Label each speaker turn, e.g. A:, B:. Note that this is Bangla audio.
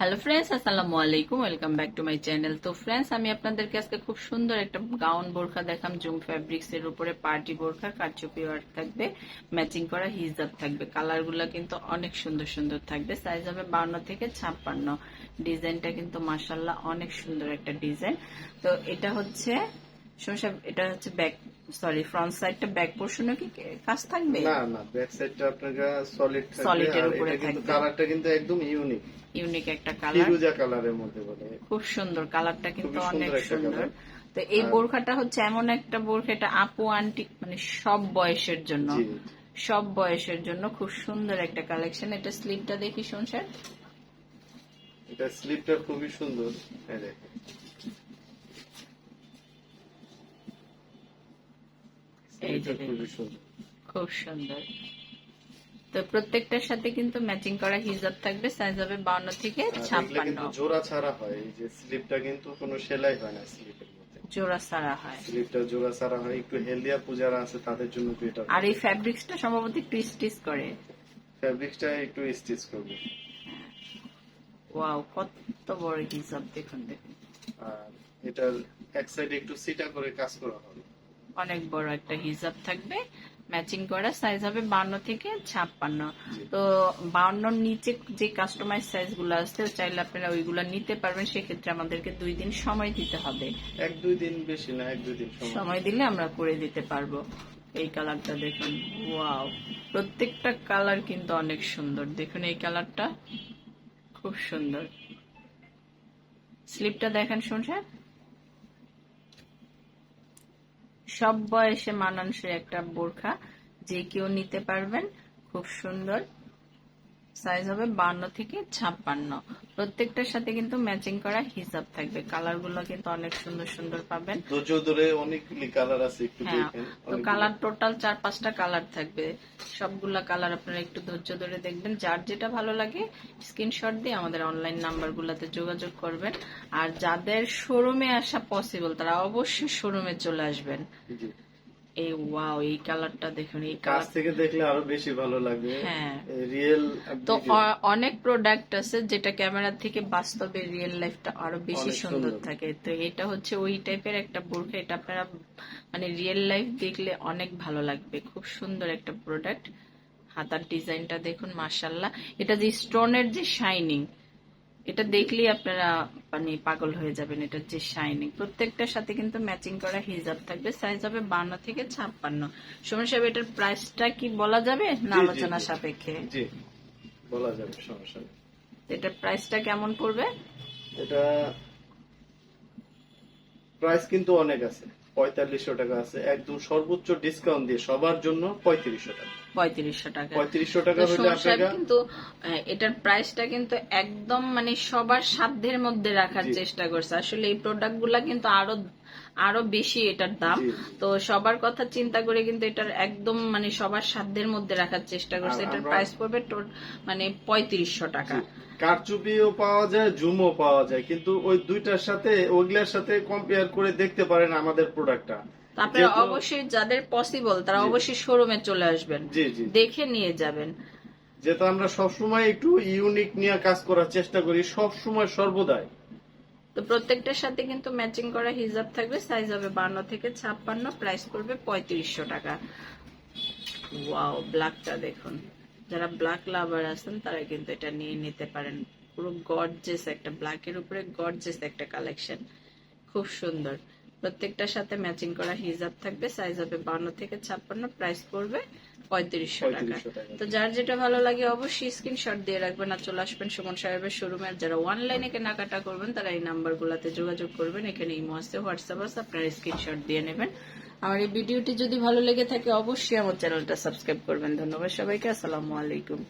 A: হ্যালো ফ্রেন্ডস আসসালামু আলাইকুম welcome back to my channel তো ফ্রেন্ডস আমি আপনাদেরকে আজকে খুব সুন্দর একটা গাউন বোরখা দেখাম। জুম ফ্যাব্রিক্স এর উপরে পার্টি বোরখা, কারচুপি ওয়ার্ক থাকবে ম্যাচিং করা হিজাব থাকবে। কালারগুলা কিন্তু অনেক সুন্দর সুন্দর থাকবে। সাইজ হবে বাউন্ন থেকে ছাপ্পান্ন। ডিজাইনটা কিন্তু মাসাল্লাহ অনেক সুন্দর একটা ডিজাইন তো, এটা হচ্ছে সমস্যা এটা হচ্ছে ব্যাক সরি ফ্রন্ট সাইডটা ব্যাক পোর্শনে কি কাজ থাকবে?
B: না না ব্যাক সাইডটা আপনার সলিড থাকবে
A: এর উপরে
B: কিন্তু
A: থাকবে।
B: কালারটা কিন্তু একদম ইউনিক
A: ইউনিক একটা কালার
B: ফিরোজা কালারের মধ্যে বলে।
A: খুব সুন্দর কালারটা কিন্তু অনেক
B: সুন্দর।
A: তো এই বোরখাটা হচ্ছে এমন একটা বোরখা এটা আপু আন্টি মানে সব বয়সের জন্য। সব বয়সের জন্য খুব সুন্দর একটা কালেকশন এটা স্লিপটা দেখি শুনছেন
B: এটা স্লিপটা খুবই সুন্দর। এই
A: যে খুব সুন্দর। তো প্রত্যেকটার সাথে কিন্তু ম্যাচিং করা হিজাব থাকবে সাইজ হবে বাউন্ন থেকে
B: আর এগুলা
A: ছাপ্পান্ন।
B: কিন্তু জোড়া ছাড়া হয়। এই যে স্লিপটা কিন্তু কোনো সেলাই হয় না স্লিপের মধ্যে।
A: জোড়া সারা হয়।
B: স্লিপটা জোড়া ছাড়া হয়। একটু হেলদিয়া পূজারা আছে তাদের জন্য বেটার
A: আর এই ফ্যাব্রিক্সটা সম্ভবত একটু স্টিচ করে।
B: একটু স্টিচ করবে।
A: ওয়াও কত বড় হিজাব দেখুন দেখুন।
B: আর এটার এক সাইডে একটু সিটা করে কাজ করা হবে।
A: অনেক বড় একটা হিজাব থাকবে। ম্যাচিং করা সাইজ হবে বান্ন থেকে ছাপ্পান্ন। তো বাউন্নর নিচে যে কাস্টমাইজ সাইজগুলো আছে চাইলে আপনারা ওইগুলো নিতে পারবেন। সেক্ষেত্রে আমাদেরকে দুই দিন সময় দিতে হবে।
B: এক দুই দিন বেশি না এক দুই দিন সময়।
A: দিলে আমরা করে দিতে পারব। এই কালারটা দেখুন। ওয়াও প্রত্যেকটা কালার কিন্তু অনেক সুন্দর। দেখুন এই কালারটা খুব সুন্দর। স্লিপটা দেখেন শুনছেন? সব বয়সে মানানসই একটা বোরখা যে কেউ নিতে পারবেন। খুব সুন্দর। সাইজ হবে বান্ন থেকে ছাপ্পান্ন। প্রত্যেকটার সাথে কিন্তু ম্যাচিং করা হিসাব থাকবে। কালারগুলো কিন্তু অনেক সুন্দর সুন্দর পাবেন।
B: অনেকগুলি কালার আছে একটু
A: হ্যাঁ তো কালার টোটাল চার পাঁচটা কালার থাকবে। সবগুলা কালার আপনারা একটু ধৈর্য ধরে দেখবেন। যার যেটা ভালো লাগে স্ক্রিনশট দিয়ে আমাদের অনলাইন নাম্বার গুলাতে যোগাযোগ করবেন। আর যাদের শোরুমে আসা পসিবল তারা অবশ্যই শোরুমে চলে আসবেন। এই ওয়াও এই কালারটা দেখুন এই
B: কাছ থেকে দেখলে আরও বেশি ভালো লাগবে।
A: হ্যাঁ।
B: রিয়েল
A: তো অনেক প্রোডাক্ট আছে যেটা ক্যামেরা থেকে বাস্তবে রিয়েল লাইফটা আরও বেশি সুন্দর।
B: সুন্দর।
A: থাকে। তো এটা হচ্ছে ওই টাইপের একটা বোরখা এটা আপনারা মানে রিয়েল লাইফ দেখলে অনেক ভালো লাগবে। খুব সুন্দর একটা প্রোডাক্ট হাতার ডিজাইনটা দেখুন মার্শাল্লাহ এটা যে স্টোনের যে শাইনিং এটা দেখলেই আপনারা মানে পাগল হয়ে যাবেন এটার যে শাইনিং প্রত্যেকটার সাথে কিন্তু ম্যাচিং করা হিজাব থাকবে সাইজ হবে বান্ন থেকে ছাপ্পান্ন। সময় সাহেব এটার প্রাইসটা কি বলা যাবে না আলোচনা সাপেক্ষে?
B: বলা যাবে সমস্যা
A: এটার প্রাইসটা কেমন পড়বে?
B: এটা প্রাইস কিন্তু অনেক আছে। পঁয়তাল্লিশশো টাকা আছে। একদম সর্বোচ্চ ডিসকাউন্ট দিয়ে সবার জন্য পঁয়ত্রিশশো টাকা।
A: পঁয়ত্রিশশো টাকা।
B: পঁয়ত্রিশশো টাকা হলে
A: কিন্তু এটার প্রাইসটা কিন্তু একদম মানে সবার সাধ্যের মধ্যে রাখার চেষ্টা করছে। আসলে এই প্রোডাক্টগুলা কিন্তু আরও আরও বেশি এটার দাম। তো সবার কথা চিন্তা করে কিন্তু এটার একদম মানে সবার সাধ্যের মধ্যে রাখার চেষ্টা করছে। এটার প্রাইস পড়বে মানে পঁয়ত্রিশশো টাকা।
B: কারচুপিও পাওয়া যায় জুমও পাওয়া যায় কিন্তু ওই দুইটার সাথে ওইগুলার সাথে কম্পেয়ার করে দেখতে পারেন আমাদের প্রোডাক্টটা
A: তো আপনারা অবশ্যই যাদের পসিবল তারা। অবশ্যই শোরুমে চলে আসবেন।
B: জি জি।
A: দেখে নিয়ে যাবেন।
B: যেহেতু আমরা সবসময় একটু ইউনিক নিয়ে কাজ করার চেষ্টা করি সবসময় সর্বদাই।
A: তো প্রত্যেকটার সাথে কিন্তু ম্যাচিং করা হিজাব থাকবে সাইজ হবে বান্ন থেকে ছাপ্পান্ন প্রাইস করবে পঁয়ত্রিশশো টাকা। ওয়াও ব্ল্যাকটা দেখুন। যারা ব্ল্যাক লাভার আছেন, তারা কিন্তু এটা নিয়ে নিতে পারেন। পুরো গডজেস একটা ব্ল্যাকের উপরে গডজেস একটা কালেকশন খুব সুন্দর। প্রত্যেকটার সাথে ম্যাচিং করা হিজাব থাকবে সাইজ হবে বান্ন থেকে ছাপ্পান্ন প্রাইস পড়বে পঁয়ত্রিশশো টাকা। তো যার যেটা ভালো লাগে অবশ্যই স্ক্রিনশট দিয়ে রাখবেন। আর চলে আসবেন সুমন সাহেবের শোরুমে যারা অনলাইনে কেনাকাটা করবেন তারা এই নাম্বার গুলাতে যোগাযোগ করবেন। এখানে ইমো আছে হোয়াটসঅ্যাপ আছে আপনারা স্ক্রিনশট দিয়ে নেবেন। আমার এই ভিডিওটি যদি ভালো লেগে থাকে অবশ্যই আমার চ্যানেলটা সাবস্ক্রাইব করবেন। ধন্যবাদ সবাইকে আসসালামু আলাইকুম।